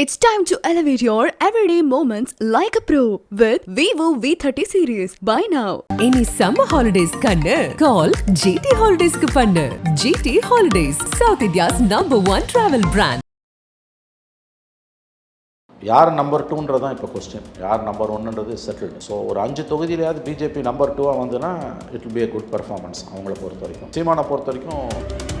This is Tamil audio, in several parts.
It's time to elevate your everyday moments like a pro with Vivo V30 series. Buy now. இனி சம்மர் ஹாலிடேஸ் கண்ணு. கால் ஜிடி ஹாலிடேஸ்க்கு பண்ணு. GT holidays South India's number one travel brand யார் நம்பர் டூன்றது தான் இப்போ கொஸ்டின் யார் நம்பர் ஒன்னுன்றது செட்டில்டு ஸோ ஒரு அஞ்சு தொகுதியிலையாவது பிஜேபி நம்பர் டூவாக வந்துன்னா it will be a good performance அவங்கள பொறுத்த வரைக்கும் சீமானை பொறுத்த வரைக்கும்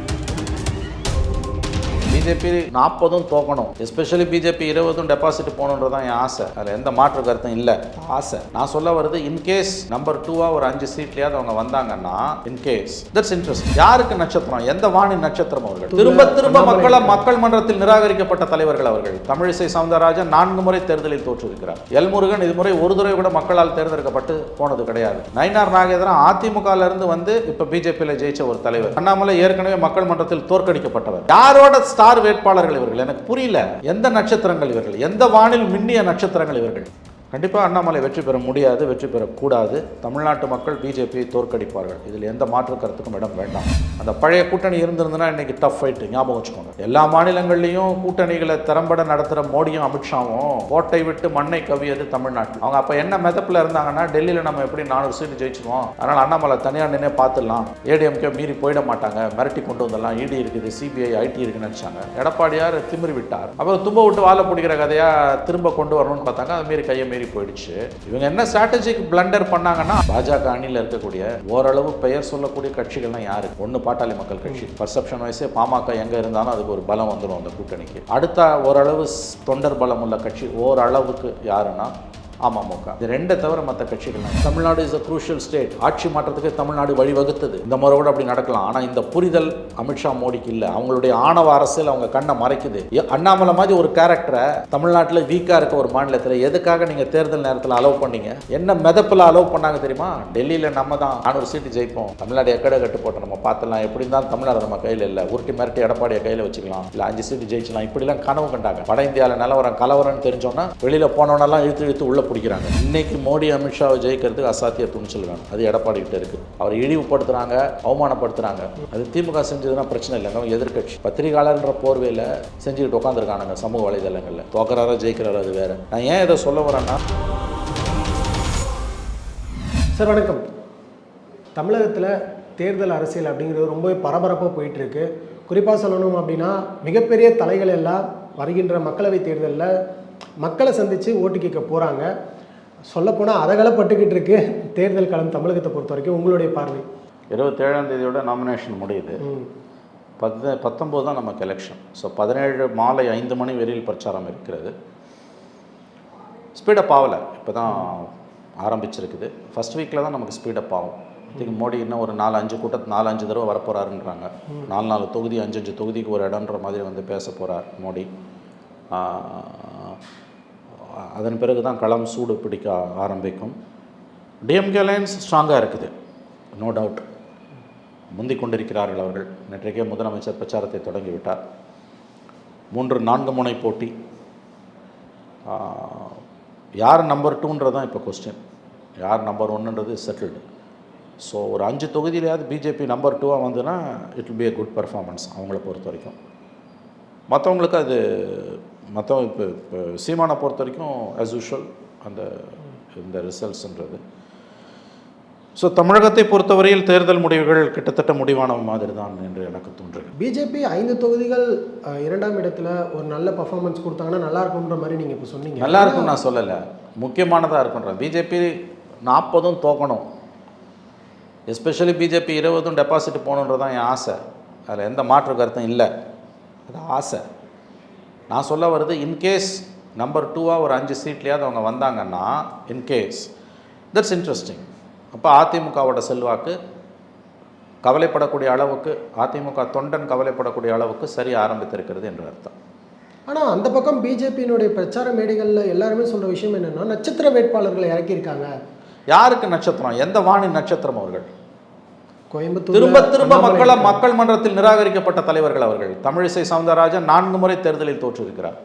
பிஜேபி நாற்பதும் தோக்கணும் எஸ்பெஷலி பிஜேபி இருபதும் டெபாசிட் போகணுன்றது தான் என் ஆசை. அதில் எந்த மாற்று கருத்தும் இல்லை. ஆசை. நான் சொல்ல வருது இன்கேஸ் நம்பர் டூவாக ஒரு அஞ்சு சீட்லையாவது அவங்க வந்தாங்கன்னா இன்கேஸ் தட்ஸ் இன்ட்ரெஸ்ட் யாருக்கு நட்சத்திரம்? எந்த வாணி நட்சத்திரம் அவர்கள்? திரும்ப திரும்ப மக்களை மக்கள் மன்றத்தில் நிராகரிக்கப்பட்ட தலைவர்கள் அவர்கள். தமிழிசை சவுந்தரராஜன் நான்கு முறை தேர்தலில் தோற்றிருக்கிறார் எல்முருகன் இதுமுறை ஒரு தடவை கூட மக்களால் தேர்ந்தெடுக்கப்பட்டு போனது கிடையாது. நயினார் நாகேந்திரன் அதிமுகல இருந்து வந்து இப்ப பிஜேபியில் ஜெயிச்ச ஒரு தலைவர். அண்ணாமலை ஏற்கனவே மக்கள் மன்றத்தில் தோற்கடிக்கப்பட்டவர். யாரோட ஸ்டார் வேட்பாளர்கள் இவர்கள். எனக்கு புரியல. எந்த நட்சத்திரங்கள் இவர்கள்? எந்த வானில் மின்னிய நட்சத்திரங்கள் இவர்கள்? கண்டிப்பாக அண்ணாமலை வெற்றி பெற முடியாது வெற்றி பெறக்கூடாது. தமிழ்நாட்டு மக்கள் பிஜேபியை தோற்கடிப்பார்கள். இதில் எந்த மாற்று கருத்துக்கும் இடம் வேண்டாம். அந்த பழைய கூட்டணி இருந்திருந்தனா இன்னைக்கு டஃப் ஃபைட்டு ஞாபகம் வச்சுக்கோங்க. எல்லா மாநிலங்கள்லையும் கூட்டணிகளை திறம்பட நடத்துகிற மோடியும் அமித்ஷாவும் கோட்டை விட்டு மண்ணை கவியது தமிழ்நாட்டில். அவங்க அப்போ என்ன மெதப்பில் இருந்தாங்கன்னா டெல்லியில் நம்ம எப்படி நானூறு சீட்டு ஜெயிச்சுவோம் அதனால் அண்ணாமலை தனியாக நின்று பார்த்துடலாம். ஏடிஎம்கே மீறி போயிட மாட்டாங்க. மிரட்டி கொண்டு வந்துடலாம் இடி இருக்குது சிபிஐ ஐடி இருக்குன்னு நினச்சாங்க. எடப்பாடியார் திமிரி விட்டார் அப்புறம் தும்ப விட்டு வாழ பிடிக்கிற கதையாக திரும்ப கொண்டு வரணும்னு பார்த்தாங்க. அது மீறி கையை மீறி போயிடுச்சு. இவங்க என்ன ஸ்ட்ராட்டஜிக் பிளண்டர் பண்ணாங்கன்னா பாஜக அணியில் இருக்கக்கூடிய ஓரளவு பெயர் சொல்லக்கூடிய கட்சிகள்லாம் யாரு? ஒன்று பாட்டாளி மக்கள் கட்சி. பர்செப்ஷன் வைஸே பாமக எங்கே இருந்தாலும் அதுக்கு ஒரு பலம் வந்துடும் அந்த கூட்டணிக்கு. அடுத்த ஓரளவு தொண்டர் பலம் உள்ள கட்சி ஓரளவுக்கு யாருன்னா அமமுக இது ரெண்டை தவிர மற்ற கட்சிகள் Tamil Nadu is a crucial state ஆட்சி மாற்றத்துக்கு தமிழ்நாடு வழிவகுத்தது. இந்த முறை கூட அப்படி நடக்கலாம். ஆனால் இந்த புரிதல் அமித்ஷா மோடிக்கு இல்லை. அவங்களுடைய ஆணவ அரசியல் அவங்க கண்ணை மறைக்குது. ஏ, அண்ணாமலை மாதிரி ஒரு கேரக்டரை தமிழ்நாட்டில் வீக்காக இருக்க ஒரு மாநிலத்தில் எதுக்காக நீங்கள் தேர்தல் நேரத்தில் அலோவ் பண்ணீங்க? என்ன மெதப்பில் அலோவ் பண்ணாங்க தெரியுமா? டெல்லியில் நம்ம தான் நானூறு சீட்டு ஜெயிப்போம். தமிழ்நாடு எக்கட கட்டு போட்டு நம்ம பார்த்துலாம் எப்படி இருந்தாலும் தமிழ்நாடு நம்ம கையில் இல்லை. உருட்டி மிரட்டி எடப்பாடியை கையில் வச்சுக்கலாம். இல்லை அஞ்சு சீட்டு ஜெயிச்சலாம். இப்படிலாம் கனவு கண்டாங்க. வட இந்தியாவில் நிலவரம் கலவரம்னு தெரிஞ்சோன்னா வெளியில் போனவனெல்லாம் இழுத்து இழுத்து உள்ளே பிடிக்கிறாங்க. இன்னைக்கு மோடி அமித்ஷாவை ஜெயிக்கிறதுக்கு அசாத்திய துணிச்சல் வேணும். அது எடப்பாடி கிட்ட இருக்கு. அவர் இழிவுபடுத்துறாங்க அவமானப்படுத்துறாங்க. அது திமுக செஞ்சதுன்னா பிரச்சனை இல்லைங்க. அவங்க எதிர்க்கட்சி. பத்திரிகையாளர்ன்ற போர்வையில் செஞ்சுக்கிட்டு உட்காந்துருக்கானுங்க சமூக வலைதளங்களில். தோக்கறாரோ ஜெயிக்கிறாரோ அது வேற. நான் ஏன் இதை சொல்ல வரேன்னா சார் வணக்கம். தமிழகத்தில் தேர்தல் அரசியல் அப்படிங்கிறது ரொம்பவே பரபரப்பாக போயிட்டு இருக்கு குறிப்பாக சொல்லணும் அப்படின்னா மிகப்பெரிய தலைகள் எல்லாம் வருகின்ற மக்களவைத் தேர்தலில் மக்களை சந்தித்து ஓட்டு கேட்க போகிறாங்க சொல்லப்போனால் அதகலப்பட்டுக்கிட்டு இருக்கு. தேர்தல் களம் தமிழகத்தை பொறுத்த வரைக்கும் உங்களுடைய பார்வை? இருபத்தேழாம் தேதியோட நாமினேஷன் முடியுது. பத்து பத்தொம்போது தான் நமக்கு எலெக்ஷன் ஸோ பதினேழு மாலை ஐந்து மணி வரையில் பிரச்சாரம் இருக்கிறது. ஸ்பீடப் ஆகலை. இப்போ தான் ஆரம்பிச்சிருக்குது ஃபர்ஸ்ட் வீக்கில் தான் நமக்கு ஸ்பீடப் ஆகும். இதுக்கு மோடி இன்னும் ஒரு நாலு அஞ்சு கூட்டத்து நாலு அஞ்சு தடவை வரப்போகிறாருன்றாங்க நாலு நாலு தொகுதி அஞ்சு அஞ்சு தொகுதிக்கு ஒரு இடம்ன்ற மாதிரி வந்து பேச போகிறார் மோடி. அதன் பிறகு தான் களம் சூடு பிடிக்க ஆரம்பிக்கும். டிஎம்கே லைன்ஸ் ஸ்ட்ராங்காக இருக்குது. நோ டவுட் முந்திக் கொண்டிருக்கிறார்கள் அவர்கள். நேற்றைக்கே முதலமைச்சர் பிரச்சாரத்தை தொடங்கிவிட்டார். மூன்று நான்கு முனை போட்டி. யார் நம்பர் டூன்றது தான் இப்போ கொஸ்டின் யார் நம்பர் ஒன்னுன்றது செட்டில்டு ஸோ ஒரு அஞ்சு தொகுதியிலையாவது பிஜேபி நம்பர் டூவாக வந்துன்னா it be be good performance அவங்கள பொறுத்த வரைக்கும். மற்றவங்களுக்கு அது மற்றவங்க இப்போ இப்போ சீமானை பொறுத்த வரைக்கும் as usual அந்த இந்த ரிசல்ட்ஸ்ன்றது ஸோ தமிழகத்தை பொறுத்தவரையில் தேர்தல் முடிவுகள் கிட்டத்தட்ட முடிவான மாதிரி தான் என்று எனக்கு தோன்றுகிறது. பிஜேபி ஐந்து தொகுதிகள் இரண்டாம் இடத்துல ஒரு நல்ல பர்ஃபார்மன்ஸ் கொடுத்தாங்கன்னா நல்லா இருக்கும்ன்ற மாதிரி நீங்கள் இப்போ சொன்னீங்க. நல்லா இருக்கும் நான் சொல்லலை. முக்கியமானதாக இருக்குன்றேன் பிஜேபி நாற்பதும் தோக்கணும். எஸ்பெஷலி பிஜேபி இருபதும் டெபாசிட் போகணுன்றது தான் என் ஆசை. அதில் எந்த மாற்று கருத்தும் இல்லை. அது ஆசை. நான் சொல்ல வருது இன்கேஸ் நம்பர் டூவாக ஒரு அஞ்சு சீட்லையாவது அவங்க வந்தாங்கன்னா இன்கேஸ் தட்ஸ் இன்ட்ரெஸ்டிங் அப்போ அதிமுகவோட செல்வாக்கு கவலைப்படக்கூடிய அளவுக்கு அதிமுக தொண்டன் கவலைப்படக்கூடிய அளவுக்கு சரி ஆரம்பித்திருக்கிறது என்று அர்த்தம். ஆனால் அந்த பக்கம் பிஜேபியினுடைய பிரச்சார மேடைகளில் எல்லாருமே சொல்கிற விஷயம் என்னென்னா நட்சத்திர வேட்பாளர்களை இறக்கியிருக்காங்க. யாருக்கு நட்சத்திரம்? எந்த வாணி நட்சத்திரம் அவர்கள்? கோயம்புத்தூர் திரும்ப திரும்ப மக்களை மக்கள் மன்றத்தில் நிராகரிக்கப்பட்ட தலைவர்கள் அவர்கள். தமிழிசை சவுந்தரராஜன் நான்கு முறை தேர்தலில் தோற்றிருக்கிறார்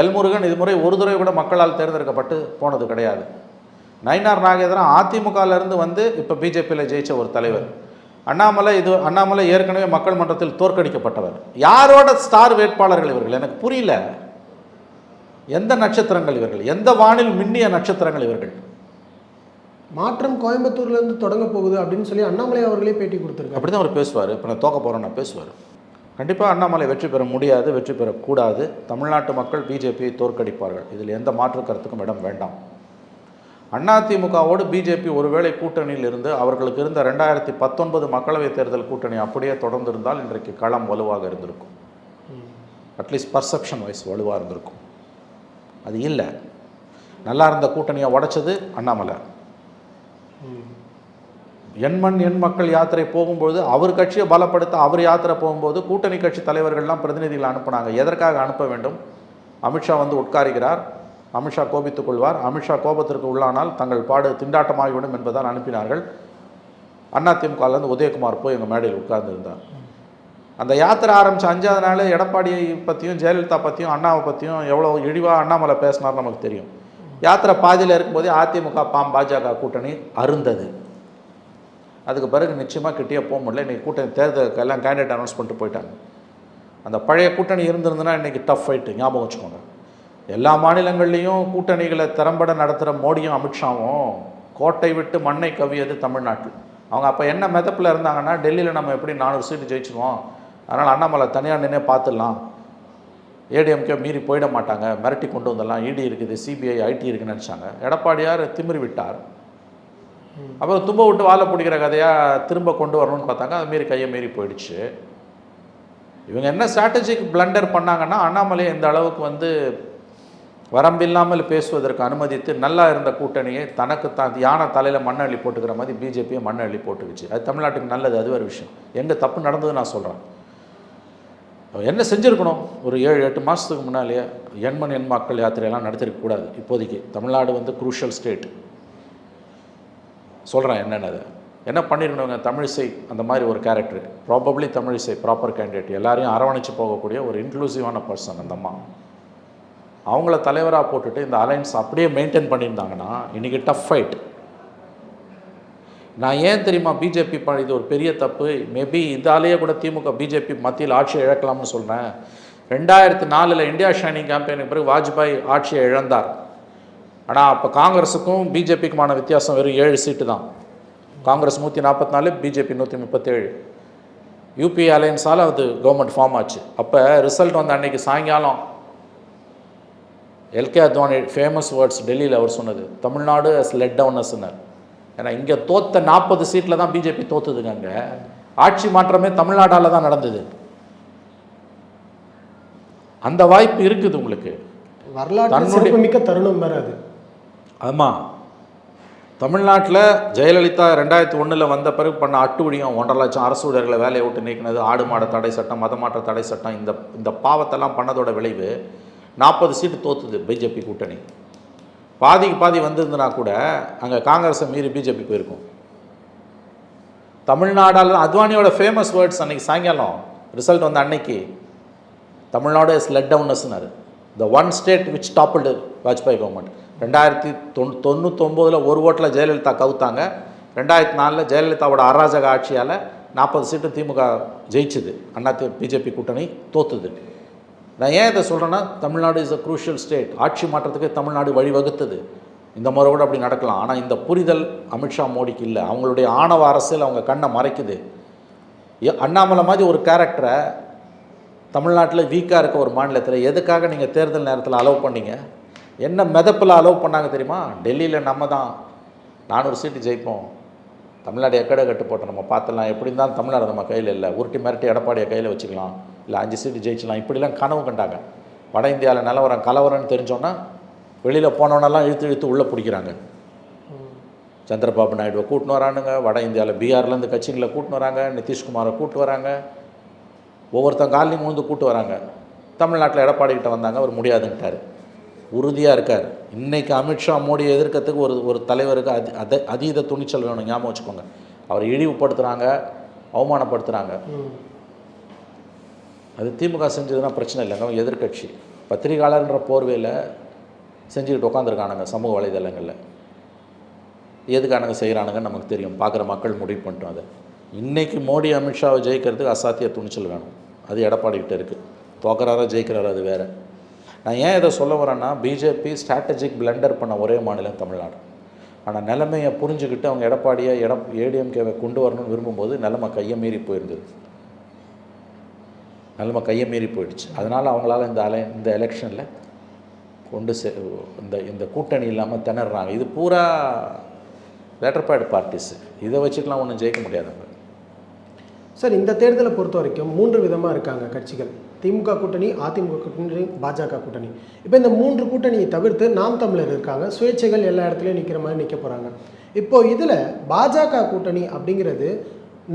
எல்முருகன் இதுமுறை ஒரு தடவை கூட மக்களால் தேர்ந்தெடுக்கப்பட்டு போனது கிடையாது. நயினார் நாகேந்திரன் அதிமுகல இருந்து வந்து இப்போ பிஜேபியில் ஜெயிச்ச ஒரு தலைவர். அண்ணாமலை இது அண்ணாமலை ஏற்கனவே மக்கள் மன்றத்தில் தோற்கடிக்கப்பட்டவர். யாரோட ஸ்டார் வேட்பாளர்கள் இவர்கள்? எனக்கு புரியல. எந்த நட்சத்திரங்கள் இவர்கள்? எந்த வானில் மின்னிய நட்சத்திரங்கள் இவர்கள்? மாற்றம் கோயம்புத்தூர்லேருந்து தொடங்க போகுது அப்படின்னு சொல்லி அண்ணாமலை அவர்களே பேட்டி கொடுத்துருக்காரு. அப்படி தான் அவர் பேசுவார். இப்போ நான் தோக்க போகிறேன் நான் பேசுவார். கண்டிப்பாக அண்ணாமலை வெற்றி பெற முடியாது வெற்றி பெறக்கூடாது. தமிழ்நாட்டு மக்கள் பிஜேபியை தோற்கடிப்பார்கள். இதில் எந்த மாற்று கருத்துக்கும் இடம் வேண்டாம். அதிமுகவோடு பிஜேபி ஒருவேளை கூட்டணியில் இருந்து அவர்களுக்கு இருந்த ரெண்டாயிரத்தி பத்தொன்பது மக்களவைத் தேர்தல் கூட்டணி அப்படியே தொடர்ந்து இருந்தால் இன்றைக்கு களம் வலுவாக இருந்திருக்கும். அட்லீஸ்ட் பர்செப்ஷன் வைஸ் வலுவாக இருந்திருக்கும். அது இல்லை. நல்லா இருந்த கூட்டணியை உடைச்சது அண்ணாமலை. எண்மண் எண் மக்கள் யாத்திரை போகும்போது அவர் கட்சியை பலப்படுத்த அவர் யாத்திரை போகும்போது கூட்டணி கட்சி தலைவர்கள்லாம் பிரதிநிதிகளை அனுப்புனாங்க. எதற்காக அனுப்ப வேண்டும்? அமித்ஷா வந்து உட்காருகிறார். அமித்ஷா கோபித்துக் கொள்வார். அமித்ஷா கோபத்திற்கு உள்ளானால் தங்கள் பாடு திண்டாட்டமாகிவிடும் என்பதால் அனுப்பினார்கள். அதிமுகலேருந்து உதயகுமார் போய் எங்கள் மேடையில் உட்கார்ந்துருந்தார். அந்த யாத்திரை ஆரம்பித்த அஞ்சாவது நாள் எடப்பாடியை பற்றியும் ஜெயலலிதா பற்றியும் அண்ணாவை பற்றியும் எவ்வளோ இழிவாக அண்ணாமலை பேசினார் நமக்கு தெரியும். யாத்திரை பாதியில் இருக்கும்போதே அதிமுக பாம் பாஜக கூட்டணி அருந்தது. அதுக்கு பிறகு நிச்சயமாக கிட்டேயே போக முடியல. இன்றைக்கி கூட்டணி தேர்தலுக்கு எல்லாம் கேண்டிடேட் அனௌன்ஸ் பண்ணிட்டு போயிட்டாங்க. அந்த பழைய கூட்டணி இருந்திருந்ததுன்னா இன்றைக்கி டஃப் ஃபைட்டு ஞாபகம் வச்சுக்கோங்க. எல்லா மாநிலங்கள்லேயும் கூட்டணிகளை திறம்பட நடத்துகிற மோடியும் அமித்ஷாவும் கோட்டை விட்டு மண்ணை கவியது தமிழ்நாட்டில். அவங்க அப்போ என்ன மெதப்பில் இருந்தாங்கன்னா டெல்லியில் நம்ம எப்படி நானூறு சீட்டு ஜெயிச்சிருவோம்? அதனால் அண்ணாமலை தனியாக நின்று பார்த்துடலாம். ஏடிஎம்கே மீறி போயிட மாட்டாங்க மிரட்டி கொண்டு வந்துடலாம் இடி இருக்குது சிபிஐ ஐடி இருக்குன்னு நினச்சாங்க. எடப்பாடியார் திமிரி விட்டார். அப்புறம் தும்ப விட்டு வாழை பிடிக்கிற கதையாக திரும்ப கொண்டு வரணும்னு பார்த்தாங்க அது மீறி கையை மீறி போயிடுச்சு. இவங்க என்ன ஸ்ட்ராட்டஜிக் பிளண்டர் பண்ணாங்கன்னா அண்ணாமலை இந்த அளவுக்கு வந்து வரம்பில்லாமல் பேசுவதற்கு அனுமதித்து நல்லா இருந்த கூட்டணியை தனக்கு தான் யானை தலையில் மண்ணள்ளி போட்டுக்கிற மாதிரி பிஜேபியை மண்ணள்ளி போட்டுக்கிச்சு போட்டுக்குச்சு. அது தமிழ்நாட்டுக்கு நல்லது அது ஒரு விஷயம். எங்கே தப்பு நடந்தது நான் சொல்கிறேன் என்ன செஞ்சுருக்கணும்? ஒரு ஏழு எட்டு மாதத்துக்கு முன்னாலேயே எண்மன் எண் மக்கள் யாத்திரையெல்லாம் நடத்திருக்க கூடாது. இப்போதைக்கு தமிழ்நாடு வந்து குரூஷியல் ஸ்டேட் சொல்கிறேன் என்னென்னது என்ன பண்ணிருந்தவங்க? தமிழிசை அந்த மாதிரி ஒரு character probably Tamilisai proper candidate எல்லாரையும் அரவணைச்சு போகக்கூடிய ஒரு இன்க்ளூசிவான பர்சன் அந்த அம்மா. அவங்கள தலைவராக போட்டுட்டு இந்த அலைன்ஸ் அப்படியே மெயின்டைன் பண்ணியிருந்தாங்கன்னா இன்றைக்கி டஃப் ஃபைட் நான் ஏன் தெரியுமா பிஜேபி ப இது ஒரு பெரிய தப்பு? மேபி இதாலேயே கூட திமுக பிஜேபி மத்தியில் ஆட்சியை இழக்கலாம்னு சொல்கிறேன் ரெண்டாயிரத்து நாலில் இந்தியா ஷைனிங் கேம்பெயினுக்கு பிறகு வாஜ்பாய் ஆட்சியை இழந்தார். ஆனால் அப்போ காங்கிரஸுக்கும் பிஜேபிக்குமான வித்தியாசம் வெறும் ஏழு சீட்டு தான். காங்கிரஸ் நூற்றி நாற்பத்தி நாலு பிஜேபி நூற்றி முப்பத்தேழு. யூபிஏ அலையன்ஸால் அது கவர்மெண்ட் ஃபார்ம் ஆச்சு. அப்போ ரிசல்ட் வந்து அன்னைக்கு சாயங்காலம் எல்கே அத்வானி ஃபேமஸ் வேர்ட்ஸ் டெல்லியில் அவர் சொன்னது தமிழ்நாடு அஸ் லெட் டவுனஸ்னர் ஏன்னா இங்கே தோத்த நாற்பது சீட்டில் தான் பிஜேபி தோத்துதுங்க அங்கே. ஆட்சி மாற்றமே தமிழ்நாடால தான் நடந்தது. அந்த வாய்ப்பு இருக்குது உங்களுக்கு. வரலாற்று சிறப்புமிக்க தருணம் வேற அது. ஆமாம் தமிழ்நாட்டில் ஜெயலலிதா ரெண்டாயிரத்தி ஒன்றில் வந்த பிறகு பண்ண அட்டுழியம் ஒன்றரை லட்சம் அரசு ஊழியர்களை வேலையை விட்டு நீக்கினது. ஆடு மாட தடை சட்டம் மதமாற்ற தடை சட்டம். இந்த இந்த பாவத்தெல்லாம் பண்ணதோட விளைவு நாற்பது சீட்டு தோத்துது பிஜேபி கூட்டணி. பாதிக்கு பாதி வந்திருந்தனா கூட அங்கே காங்கிரஸை மீறி பிஜேபி போயிருக்கும். தமிழ்நாடால் அத்வானியோட ஃபேமஸ் வேர்ட்ஸ் அன்னைக்கு சாயங்காலம் ரிசல்ட் வந்த அன்னைக்கு Tamil Nadu is let டவுன்னஸ்னார் the one state which toppled Vajpayee government ரெண்டாயிரத்தி தொண் தொண்ணூத்தொம்போதில் ஒரு ஓட்டில் ஜெயலலிதா கவுத்தாங்க. ரெண்டாயிரத்தி நாலில் ஜெயலலிதாவோட அராஜக ஆட்சியால் நாற்பது சீட்டு திமுக ஜெயிச்சுது. அண்ணா பிஜேபி கூட்டணி தோத்துது. நான் ஏன் இதை சொல்கிறேன்னா Tamil Nadu is a crucial state ஆட்சி மாற்றத்துக்கு தமிழ்நாடு வழிவகுத்தது. இந்த முறை கூட அப்படி நடக்கலாம். ஆனால் இந்த புரிதல் அமித்ஷா மோடிக்கு இல்லை. அவங்களுடைய ஆணவ அரசியல் அவங்க கண்ணை மறைக்குது. ஏ- அண்ணாமலை மாதிரி ஒரு கேரக்டரை தமிழ்நாட்டில் வீக்காக இருக்க ஒரு மாநிலத்தில் எதுக்காக நீங்கள் தேர்தல் நேரத்தில் அலோவ் பண்ணீங்க? என்ன மெதப்பில் அலோவ் பண்ணாங்க தெரியுமா? டெல்லியில் நம்ம தான் நானூறு சீட்டு ஜெயிப்போம். தமிழ்நாடு எக்கடை கட்டு போட்டோம். நம்ம பார்த்துலாம் எப்படி இருந்தாலும் தமிழ்நாடு நம்ம கையில் இல்லை. உருட்டி மிரட்டி எடப்பாடியை கையில் வச்சுக்கலாம். இல்லை அஞ்சு சீட்டு ஜெயிச்சலாம் இப்படிலாம் கனவு கண்டாங்க. வட இந்தியாவில் நிலவரம் கலவரம்னு தெரிஞ்சோன்னா வெளியில் போனவனெல்லாம் இழுத்து இழுத்து உள்ளே பிடிக்கிறாங்க. சந்திரபாபு நாயுடுவை கூட்டின்னு வரானுங்க. வட இந்தியாவில் பீகார்லேருந்து கட்சிங்களை கூட்டின்னு வராங்க. நிதிஷ்குமாரை கூட்டு வராங்க. ஒவ்வொருத்தன் காலையும் உழுந்து கூட்டு வராங்க. தமிழ்நாட்டில் எடப்பாடிக்கிட்ட வந்தாங்க. அவர் முடியாதுன்ட்டார். உறுதியாக இருக்கார். இன்றைக்கி அமித்ஷா மோடியை எதிர்க்கிறதுக்கு ஒரு ஒரு தலைவருக்கு அதி அத அதீத துணிச்சல் வேணும். ஞாபகம் வச்சுக்கோங்க. அவரை இழிவுபடுத்துகிறாங்க அவமானப்படுத்துகிறாங்க அது திமுக செஞ்சதுன்னா பிரச்சனை இல்லைங்க அவங்க எதிர்க்கட்சி. பத்திரிகையாளர்ன்ற போர்வையில் செஞ்சுக்கிட்டு உட்காந்துருக்கானுங்க சமூக வலைதளங்களில். எதுக்கானுங்க செய்கிறானுங்கன்னு நமக்கு தெரியும். பார்க்குற மக்கள் முடிவு பண்ணிட்டோம் அதை. இன்றைக்கி மோடி அமித்ஷாவை ஜெயிக்கிறதுக்கு அசாத்திய துணிச்சல் வேணும். அது எடப்பாடி இருக்குது தோக்குறாரா ஜெயிக்கிறாரா அது வேறு. நான் ஏன் இதை சொல்ல வரேன்னா பிஜேபி ஸ்ட்ராட்டஜிக் பிளண்டர் பண்ண ஒரே மாநிலம் தமிழ்நாடு. ஆனால் நிலைமையை புரிஞ்சுக்கிட்டு அவங்க எடப்பாடியை எட ஏடிஎம்கேவை கொண்டு வரணும்னு விரும்பும்போது நிலைமை கையை மீறி போயிருந்தது. நிலைமை கையை மீறி போயிடுச்சு. அதனால் அவங்களால இந்த அலை இந்த எலெக்ஷனில் கொண்டு செ இந்த இந்த கூட்டணி இல்லாமல் திணறாங்க. இது பூரா லெட்டர்பேட் பார்ட்டிஸு இதை வச்சுக்கலாம் ஒன்றும் ஜெயிக்க முடியாதவங்க சார் இந்த தேர்தலை பொறுத்த வரைக்கும் மூன்று விதமாக இருக்காங்க கட்சிகள். திமுக கூட்டணி அதிமுக கூட்டணி பாஜக கூட்டணி. இப்போ இந்த மூன்று கூட்டணியை தவிர்த்து நாம் தமிழர் இருக்காங்க. சுயேட்சைகள் எல்லா இடத்துலையும் நிற்கிற மாதிரி நிற்க போகிறாங்க இப்போது இதில் பாஜக கூட்டணி அப்படிங்கிறது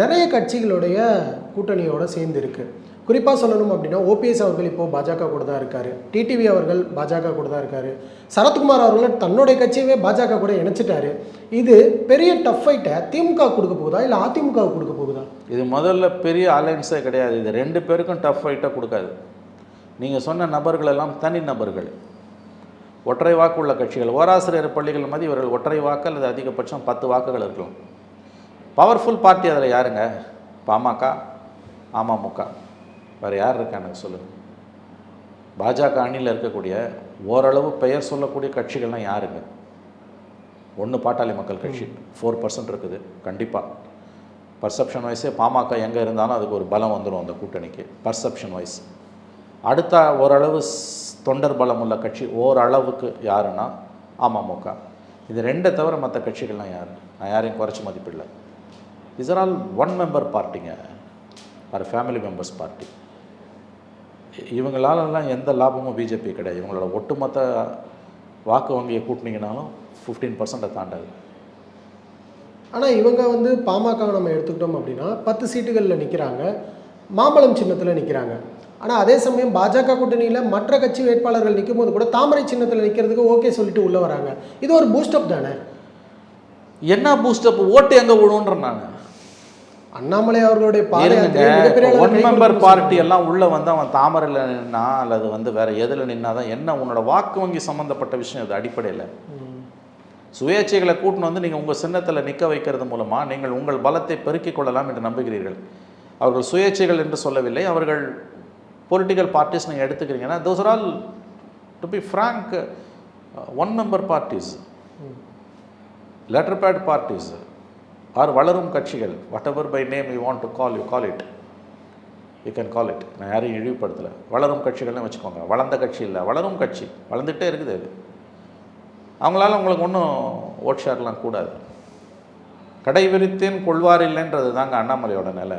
நிறைய கட்சிகளுடைய கூட்டணியோடு சேர்ந்து இருக்குது குறிப்பாக சொல்லணும் அப்படின்னா ஓபிஎஸ் அவர்கள் இப்போ பாஜக கூட தான் இருக்கார். டிடிவி அவர்கள் பாஜக கூட தான் இருக்கார். சரத்குமார் அவர்கள் தன்னுடைய கட்சியவே பாஜக கூட இணைச்சிட்டாரு. இது பெரிய டஃப் ஃபைட்டை திமுக கொடுக்க போகுதா இல்லை அதிமுக கொடுக்க போகுதா? இது முதல்ல பெரிய அலையன்ஸே கிடையாது. இது ரெண்டு பேருக்கும் டஃப் ஃபைட்டாக கொடுக்காது. நீங்கள் சொன்ன நபர்கள் எல்லாம் தனி நபர்கள். ஒற்றை வாக்கு உள்ள கட்சிகள். ஓராசிரியர் பள்ளிகள் மாதிரி இவர்கள் ஒற்றை வாக்கு அல்லது அதிகபட்சம் பத்து வாக்குகள் இருக்கலாம். பவர்ஃபுல் பார்ட்டி அதில் யாருங்க? பாமக அமமுக. வேறு யார் இருக்கா எனக்கு சொல்லுங்கள் பாஜக அணியில் இருக்கக்கூடிய ஓரளவு பெயர் சொல்லக்கூடிய கட்சிகள்லாம் யாருங்க? ஒன்று பாட்டாளி மக்கள் கட்சி. ஃபோர் பர்சன்ட் இருக்குது. கண்டிப்பாக பர்செப்ஷன் வைஸே பாமக எங்கே இருந்தாலும் அதுக்கு ஒரு பலம் வந்துடும் அந்த கூட்டணிக்கு. பர்செப்ஷன் வைஸ் அடுத்த ஓரளவு தொண்டர் பலம் உள்ள கட்சி ஓரளவுக்கு யாருன்னா அமமுக. இது ரெண்டை தவிர மற்ற கட்சிகள்லாம் யார்? நான் யாரையும் குறைச்சி மதிப்பிடல. Is are all one member பார்ட்டிங்க are family members party இவங்களாலலாம் எந்த லாபமும் பிஜேபி கிடையாது. இவங்களோட ஒட்டுமொத்த வாக்கு வங்கியை கூட்டினீங்கனாலும் ஃபிஃப்டீன் பர்சன்ட்டை தாண்டாது. ஆனால் இவங்க வந்து பாமக நம்ம எடுத்துக்கிட்டோம் அப்படின்னா பத்து சீட்டுகளில் நிற்கிறாங்க மாம்பழம் சின்னத்தில் நிற்கிறாங்க ஆனால் அதே சமயம் பாஜக கூட்டணியில் மற்ற கட்சி வேட்பாளர்கள் நிற்கும் போது கூட தாமரை சின்னத்தில் நிற்கிறதுக்கு ஓகே சொல்லிட்டு உள்ளே வராங்க. இது ஒரு பூஸ்டப் தானே? என்ன பூஸ்டப் ஓட்டு எங்கே விழுன்ற நான். அண்ணாமலை அவர்களுடைய ஒன் மெம்பர் பார்ட்டி எல்லாம் உள்ள வந்து அவன் தாமரையில் நின்னா அல்லது வந்து வேற எதில் நின்னாதான் என்ன உன்னோட வாக்கு வங்கி சம்மந்தப்பட்ட விஷயம் அது அடிப்படையில்? சுயேட்சைகளை கூட்டின்னு வந்து நீங்கள் உங்கள் சின்னத்தில் நிற்க வைக்கிறது மூலமாக நீங்கள் உங்கள் பலத்தை பெருக்கிக் கொள்ளலாம் என்று நம்புகிறீர்கள். அவர்கள் சுயேட்சைகள் என்று சொல்லவில்லை. அவர்கள் பொலிட்டிக்கல் பார்ட்டிஸ் நீங்கள் எடுத்துக்கிறீங்கன்னா those are all to be frank one member parties letter pad parties are வளரும் கட்சிகள் whatever by name you want to call you call it you can call it நான் யாரையும் இழிவுபடுத்தலை. வளரும் கட்சிகள்னு வச்சுக்கோங்க. வளர்ந்த கட்சி இல்லை. வளரும் கட்சி. வளர்ந்துட்டே இருக்குது அது. அவங்களால உங்களுக்கு ஒன்றும் ஓட் ஷேர்லாம் கூடாது. கடை விரித்தேன் கொள்வார் இல்லைன்றது தாங்க அண்ணாமலையோட நிலை.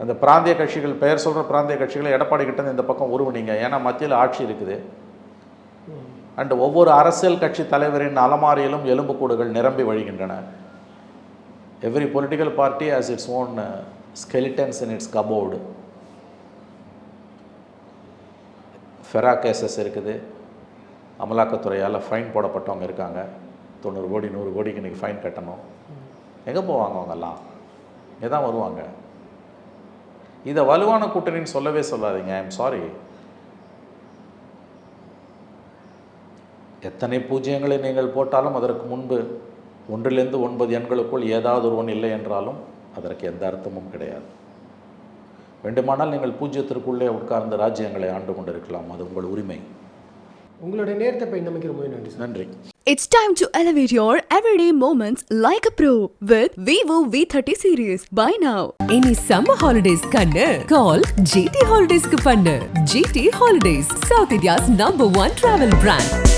அந்த பிராந்திய கட்சிகள் பெயர் சொல்கிற பிராந்திய கட்சிகளை எடப்பாடி கிட்ட இருந்து இந்த பக்கம் உருவுனீங்க. ஏன்னா மத்தியில் ஆட்சி இருக்குது. அண்ட் ஒவ்வொரு அரசியல் கட்சி தலைவரின் அலமாரியிலும் எலும்புக்கூடுகள் நிரம்பி வழிகின்றன. Every political party has its own skeletons in its cupboard FERA cases இருக்குது. அமலாக்கத்துறையால் ஃபைன் போடப்பட்டவங்க இருக்காங்க. தொண்ணூறு கோடி நூறு கோடிக்கு இன்றைக்கி ஃபைன் கட்டணும். எங்கே போவாங்க அவங்கெல்லாம்? இங்கே தான் வருவாங்க. இதை வலுவான கூட்டணின்னு சொல்லவே சொல்லாதீங்க. ஐ எம் சாரி எத்தனை பூஜ்ஜியங்களை நீங்கள் போட்டாலும் அதற்கு முன்பு ஒன்றிலிருந்து ஒன்பது எண்களுக்குள் ஏதாவது ஒரு ஒன்று இல்லை என்றாலும் அதற்கு எந்த அர்த்தமும் கிடையாது. வேண்டுமானால் நீங்கள் பூஜ்ஜியத்திற்குள்ளே உட்கார்ந்த ராஜ்யங்களை ஆண்டு கொண்டிருக்கலாம். அது உங்கள் உரிமை. உங்களுடைய நேரத்தை இன்னமைக்கு ரொம்ப நன்றி நன்றி. It's time to elevate your everyday moments like a pro with Vivo V30 series. Buy now. இனி சம்மர் ஹாலிடேஸ் கண்ணு. கால் ஜிடி ஹாலிடேஸ்க்கு பண்ணு. GT holidays South India's number one travel brand